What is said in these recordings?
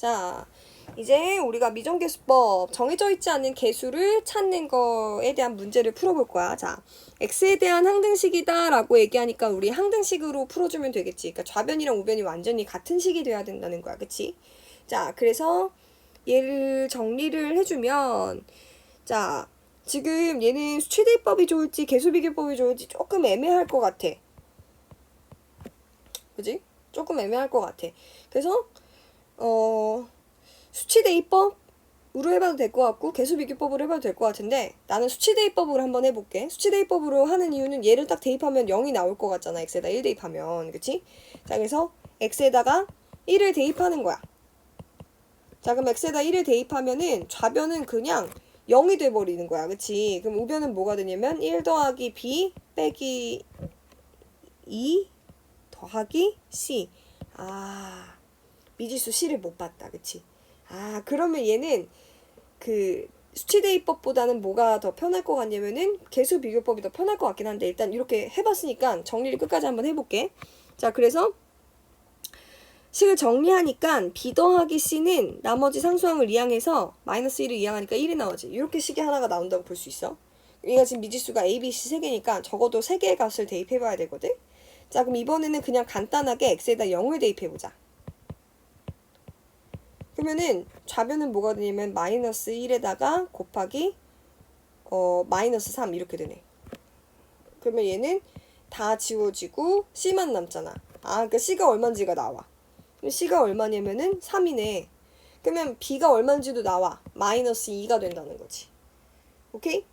자, 이제 우리가 미정계수법 정해져 있지 않은 개수를 찾는 거에 대한 문제를 풀어볼 거야. 자, x에 대한 항등식이다라고 얘기하니까 우리 항등식으로 풀어주면 되겠지. 그러니까 좌변이랑 우변이 완전히 같은 식이 돼야 된다는 거야, 그치? 자, 그래서 얘를 정리를 해주면 자, 지금 얘는 수치대입법이 좋을지 개수비교법이 좋을지 조금 애매할 것 같아. 그지? 조금 애매할 것 같아. 그래서 어 수치대입법으로 해봐도 될 것 같고 개수비교법으로 해봐도 될 것 같은데 나는 수치대입법으로 한번 해볼게. 수치대입법으로 하는 이유는 얘를 딱 대입하면 0이 나올 것 같잖아. x에다 1 대입하면 그치? 자 그래서 x에다가 1을 대입하는 거야. 자 그럼 x에다 1을 대입하면은 좌변은 그냥 0이 돼버리는 거야. 그치? 그럼 우변은 뭐가 되냐면 1 더하기 b 빼기 2 더하기 c. 아 미지수 c를 못 봤다. 그치? 아 그러면 얘는 그 수치대입법보다는 뭐가 더 편할 것 같냐면은 개수 비교법이 더 편할 것 같긴 한데 일단 이렇게 해봤으니까 정리를 끝까지 한번 해볼게. 자 그래서 식을 정리하니까 b 더하기 c는 나머지 상수항을 이항해서 마이너스 1을 이항하니까 1이 나오지. 이렇게 식이 하나가 나온다고 볼 수 있어. 얘가 지금 미지수가 a, b, c 세 개니까 적어도 세 개의 값을 대입해봐야 되거든. 자 그럼 이번에는 그냥 간단하게 x에다 0을 대입해보자. 그러면은 좌변은 뭐가 되냐면 마이너스 1에다가 곱하기 어 마이너스 3 이렇게 되네. 그러면 얘는 다 지워지고 c만 남잖아. 아 그러니까 c가 얼마인지가 나와. c가 얼마냐면은 3이네. 그러면 b가 얼마인지도 나와. 마이너스 2가 된다는 거지. 오케이?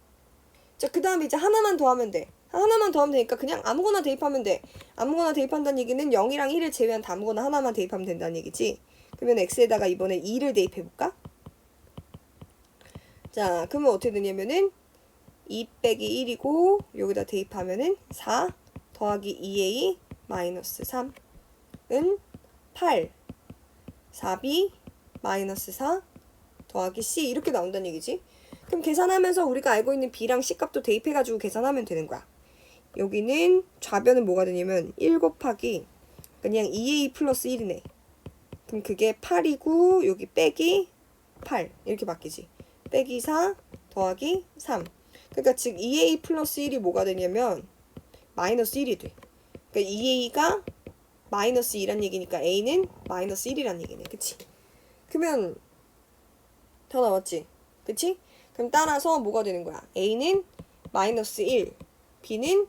자, 그 다음에 이제 하나만 더 하면 돼. 하나만 더 하면 되니까 그냥 아무거나 대입하면 돼. 아무거나 대입한다는 얘기는 0이랑 1을 제외한 다 아무거나 하나만 대입하면 된다는 얘기지. 그러면 x에다가 이번에 2를 대입해 볼까? 자, 그러면 어떻게 되냐면은 2 빼기 1이고 여기다 대입하면은 4 더하기 2a 마이너스 3은 8 4b 마이너스 4 더하기 c 이렇게 나온다는 얘기지. 그럼 계산하면서 우리가 알고 있는 b랑 c 값도 대입해가지고 계산하면 되는 거야. 여기는 좌변은 뭐가 되냐면 1 곱하기 그냥 2a 플러스 1이네. 그럼 그게 8이고 여기 빼기 8 이렇게 바뀌지. 빼기 4 더하기 3. 그러니까 즉 2a 플러스 1이 뭐가 되냐면 마이너스 1이 돼. 그러니까 2a가 마이너스 2란 얘기니까 a는 마이너스 1이란 얘기네. 그치? 그러면 다 나왔지? 그치? 그럼 따라서 뭐가 되는 거야? a는 마이너스 1, b는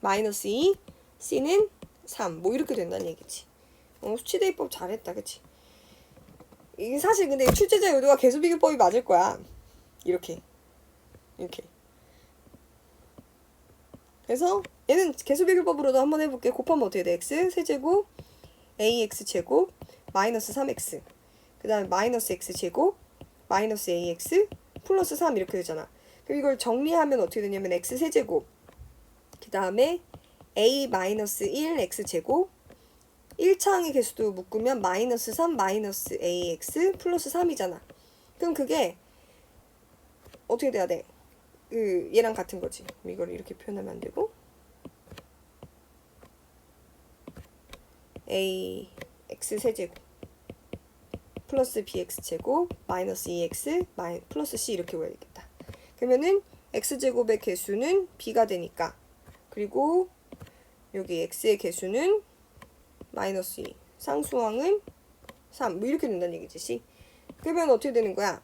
마이너스 2, c는 3. 뭐 이렇게 된다는 얘기지. 어, 수치대입법 잘했다. 그치? 이게 사실 근데 출제자 의도가 개수비교법이 맞을 거야. 이렇게. 이렇게. 그래서 얘는 개수비교법으로도 한번 해볼게. 곱하면 어떻게 돼? x 세제곱 ax 제곱 마이너스 3x 그 다음에 마이너스 x 제곱 마이너스 ax 플러스 3 이렇게 되잖아. 그럼 이걸 정리하면 어떻게 되냐면 x 세제곱 그 다음에 a 마이너스 1 x 제곱 1차항의 개수도 묶으면 마이너스 3 마이너스 ax 플러스 3이잖아. 그럼 그게 어떻게 돼야 돼? 그 얘랑 같은 거지. 이걸 이렇게 표현하면 안 되고 a x 세제곱 플러스 bx 제곱 마이너스 2x 마이 플러스 c 이렇게 외워야겠다. 그러면은 x 제곱의 개수는 b가 되니까 그리고 여기 x의 개수는 마이너스 2 상수항은 3 뭐 이렇게 된다는 얘기지 c 그러면 어떻게 되는 거야?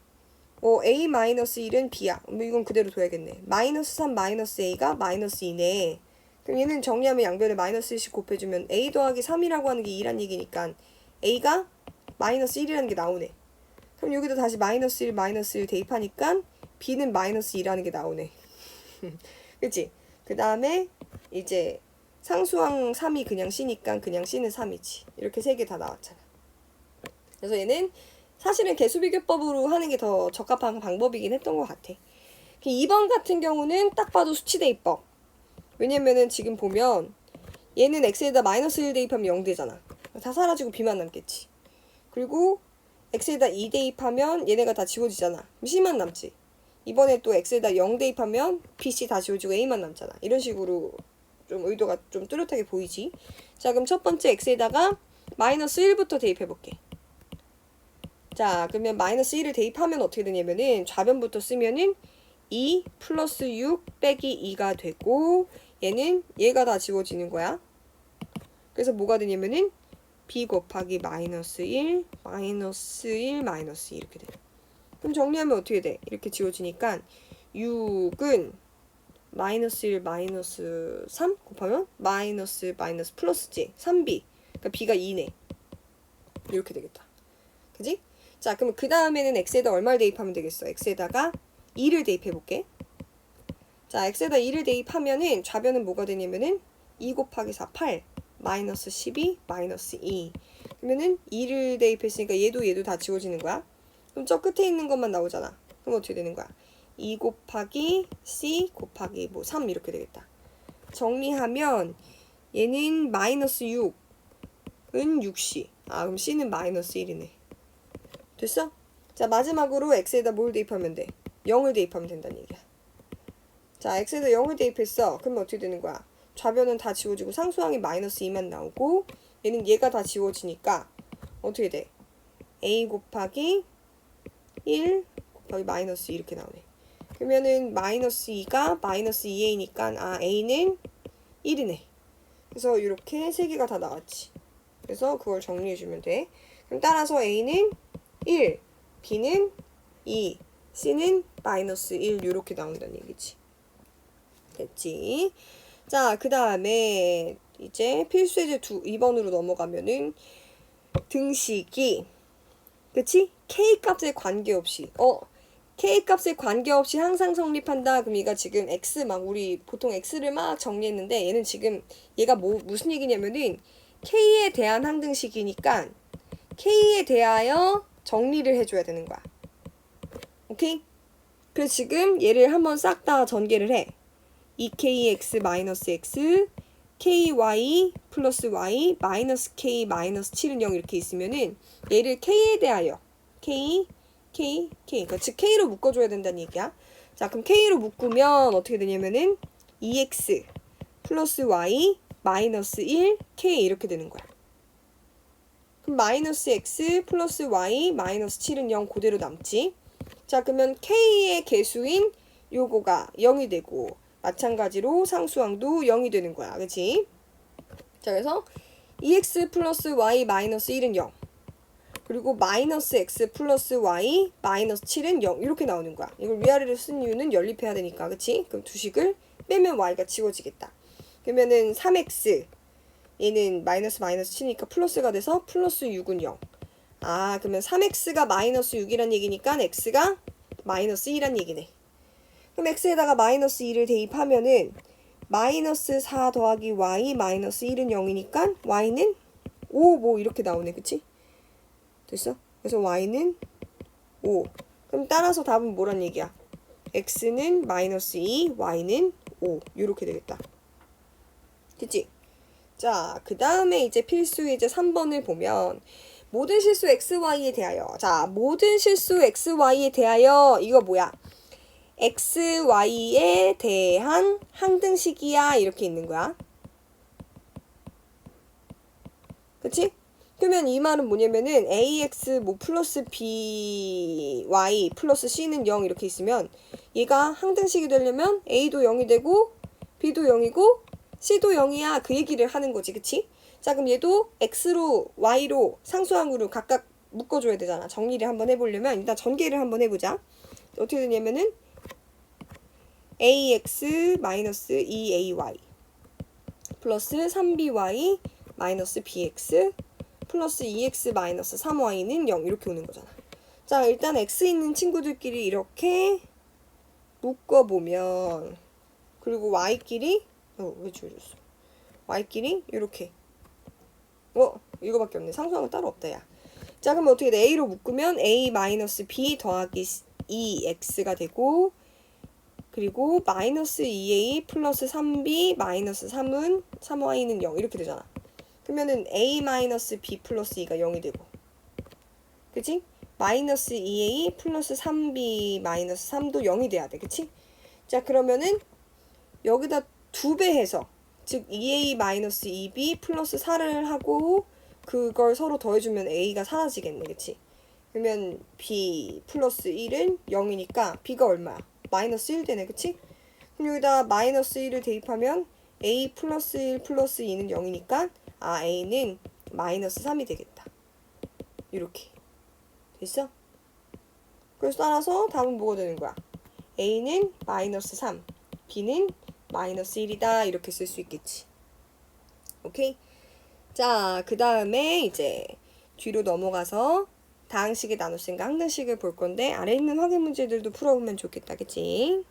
어, a 마이너스 1은 b야. 뭐 이건 그대로 둬야겠네. 마이너스 3 마이너스 a가 마이너스 2네. 그럼 얘는 정리하면 양변에 마이너스 1씩 곱해주면 a 더하기 3이라고 하는 게 2란 얘기니까 a가 마이너스 1이라는 게 나오네. 그럼 여기도 다시 마이너스 1 마이너스 1 대입하니까 b는 마이너스 2라는 게 나오네. 그치? 그 다음에 이제 상수항 3이 그냥 c니까 그냥 c는 3이지. 이렇게 세 개 다 나왔잖아. 그래서 얘는 사실은 개수비교법으로 하는 게 더 적합한 방법이긴 했던 것 같아. 2번 같은 경우는 딱 봐도 수치대입법. 왜냐면은 지금 보면 얘는 x에다 마이너스 1 대입하면 0 되잖아. 다 사라지고 b만 남겠지. 그리고 x에다 2 대입하면 얘네가 다 지워지잖아. c만 남지. 이번에 또 x에다 0 대입하면 bc 다 지워지고 a만 남잖아. 이런 식으로 좀 의도가 좀 뚜렷하게 보이지. 자 그럼 첫 번째 x에다가 마이너스 1부터 대입해볼게. 자, 그러면 마이너스 1을 대입하면 어떻게 되냐면은 좌변부터 쓰면은 2 플러스 6 빼기 2가 되고 얘는 얘가 다 지워지는 거야. 그래서 뭐가 되냐면은 b 곱하기 마이너스 1 마이너스 1 마이너스 2 이렇게 돼. 그럼 정리하면 어떻게 돼? 이렇게 지워지니까 6은 마이너스 1 마이너스 3 곱하면 마이너스 마이너스 플러스지 3b 그러니까 b가 2네. 이렇게 되겠다. 그지? 자 그러면 그 다음에는 x에다 얼마를 대입하면 되겠어? x에다가 2를 대입해 볼게. 자 x에다 2를 대입하면은 좌변은 뭐가 되냐면은 2 곱하기 4 8 마이너스 12 마이너스 2 그러면은 2를 대입했으니까 얘도 얘도 다 지워지는 거야. 그럼 저 끝에 있는 것만 나오잖아. 그럼 어떻게 되는 거야 2 곱하기 c 곱하기 뭐 3 이렇게 되겠다. 정리하면 얘는 마이너스 6은 6c. 아 그럼 c는 마이너스 1이네. 됐어? 자 마지막으로 x에다 뭘 대입하면 돼? 0을 대입하면 된다는 얘기야. 자 x에다 0을 대입했어. 그러면 어떻게 되는 거야? 좌변은 다 지워지고 상수항이 마이너스 2만 나오고 얘는 얘가 다 지워지니까 어떻게 돼? a 곱하기 1 곱하기 마이너스 2 이렇게 나오네. 그러면은 마이너스 2가 마이너스 2a니까 아 a는 1이네. 그래서 이렇게 세 개가 다 나왔지. 그래서 그걸 정리해 주면 돼. 그럼 따라서 a는 1, b는 2, c는 마이너스 1 이렇게 나온다는 얘기지. 됐지? 자, 그 다음에 이제 필수예제 2, 2번으로 넘어가면은 등식이 그치? k 값에 관계없이 어 k 값에 관계없이 항상 성립한다. 그럼 얘가 지금 x 막 우리 보통 x를 막 정리했는데 얘는 지금 얘가 뭐 무슨 얘기냐면은 k에 대한 항등식이니까 k에 대하여 정리를 해줘야 되는 거야. 오케이? 그래서 지금 얘를 한번 싹 다 전개를 해. 2kx 마이너스 x ky 플러스 y 마이너스 k 마이너스 7은 0 이렇게 있으면은 얘를 k에 대하여 k k k 그러니까 즉 k로 묶어줘야 된다는 얘기야. 자 그럼 k로 묶으면 어떻게 되냐면은 2x 플러스 y 마이너스 1 k 이렇게 되는 거야. 그럼 마이너스 x 플러스 y 마이너스 7은 0 그대로 남지. 자 그러면 k의 개수인 요거가 0이 되고 마찬가지로 상수항도 0이 되는 거야. 그치? 자 그래서 2x 플러스 y 마이너스 1은 0. 그리고 마이너스 x 플러스 y 마이너스 7은 0 이렇게 나오는 거야. 이걸 위아래로 쓴 이유는 연립해야 되니까 그치? 그럼 두 식을 빼면 y가 지워지겠다. 그러면은 3x 얘는 마이너스 마이너스 7이니까 플러스가 돼서 플러스 6은 0. 아 그러면 3x가 마이너스 6이란 얘기니까 x가 마이너스 2란 얘기네. 그럼 x에다가 마이너스 2를 대입하면은 마이너스 4 더하기 y 마이너스 1은 0이니까 y는 5 뭐 이렇게 나오네 그치? 됐어? 그래서 y는 5. 그럼 따라서 답은 뭐란 얘기야? x는 마이너스 2, y는 5. 이렇게 되겠다. 됐지? 자, 그 다음에 이제 필수 이제 3번을 보면 모든 실수 x, y에 대하여 자, 모든 실수 x, y에 대하여 이거 뭐야? x, y에 대한 항등식이야 이렇게 있는 거야. 그치? 그러면 이 말은 뭐냐면은 ax 뭐 플러스 by 플러스 c는 0 이렇게 있으면 얘가 항등식이 되려면 a도 0이 되고 b도 0이고 c도 0이야. 그 얘기를 하는 거지. 그치? 자 그럼 얘도 x로 y로 상수항으로 각각 묶어줘야 되잖아. 정리를 한번 해보려면 일단 전개를 한번 해보자. 어떻게 되냐면은 ax 마이너스 2ay 플러스 3by 마이너스 bx 플러스 2x 마이너스 3y는 0 이렇게 오는 거잖아. 자 일단 x 있는 친구들끼리 이렇게 묶어보면 그리고 y끼리 어 왜 줄였어? y끼리 이렇게 어 이거밖에 없네. 상수항은 따로 없다 야. 자 그럼 어떻게 돼? a로 묶으면 a 마이너스 b 더하기 2x가 되고 그리고 마이너스 2a 플러스 3b 마이너스 3은 3y는 0 이렇게 되잖아. 그러면은 a 마이너스 b 플러스 2가 0이 되고 그치? 마이너스 2a 플러스 3b 마이너스 3도 0이 돼야 돼 그치? 자 그러면은 여기다 두 배 해서 즉 2a 마이너스 2b 플러스 4를 하고 그걸 서로 더해주면 a가 사라지겠네 그치? 그러면 b 플러스 1은 0이니까 b가 얼마야? 마이너스 1 되네, 그치? 그럼 여기다 마이너스 1을 대입하면 a 플러스 1 플러스 2는 0이니까 아 a는 마이너스 3이 되겠다. 이렇게 됐어? 그래서 따라서 답은 뭐가 되는 거야? a는 마이너스 3, b는 마이너스 1이다 이렇게 쓸 수 있겠지. 오케이? 자, 그 다음에 이제 뒤로 넘어가서 다항식의 나눗셈과 항등식을 볼 건데 아래 있는 확인 문제들도 풀어보면 좋겠다, 그치?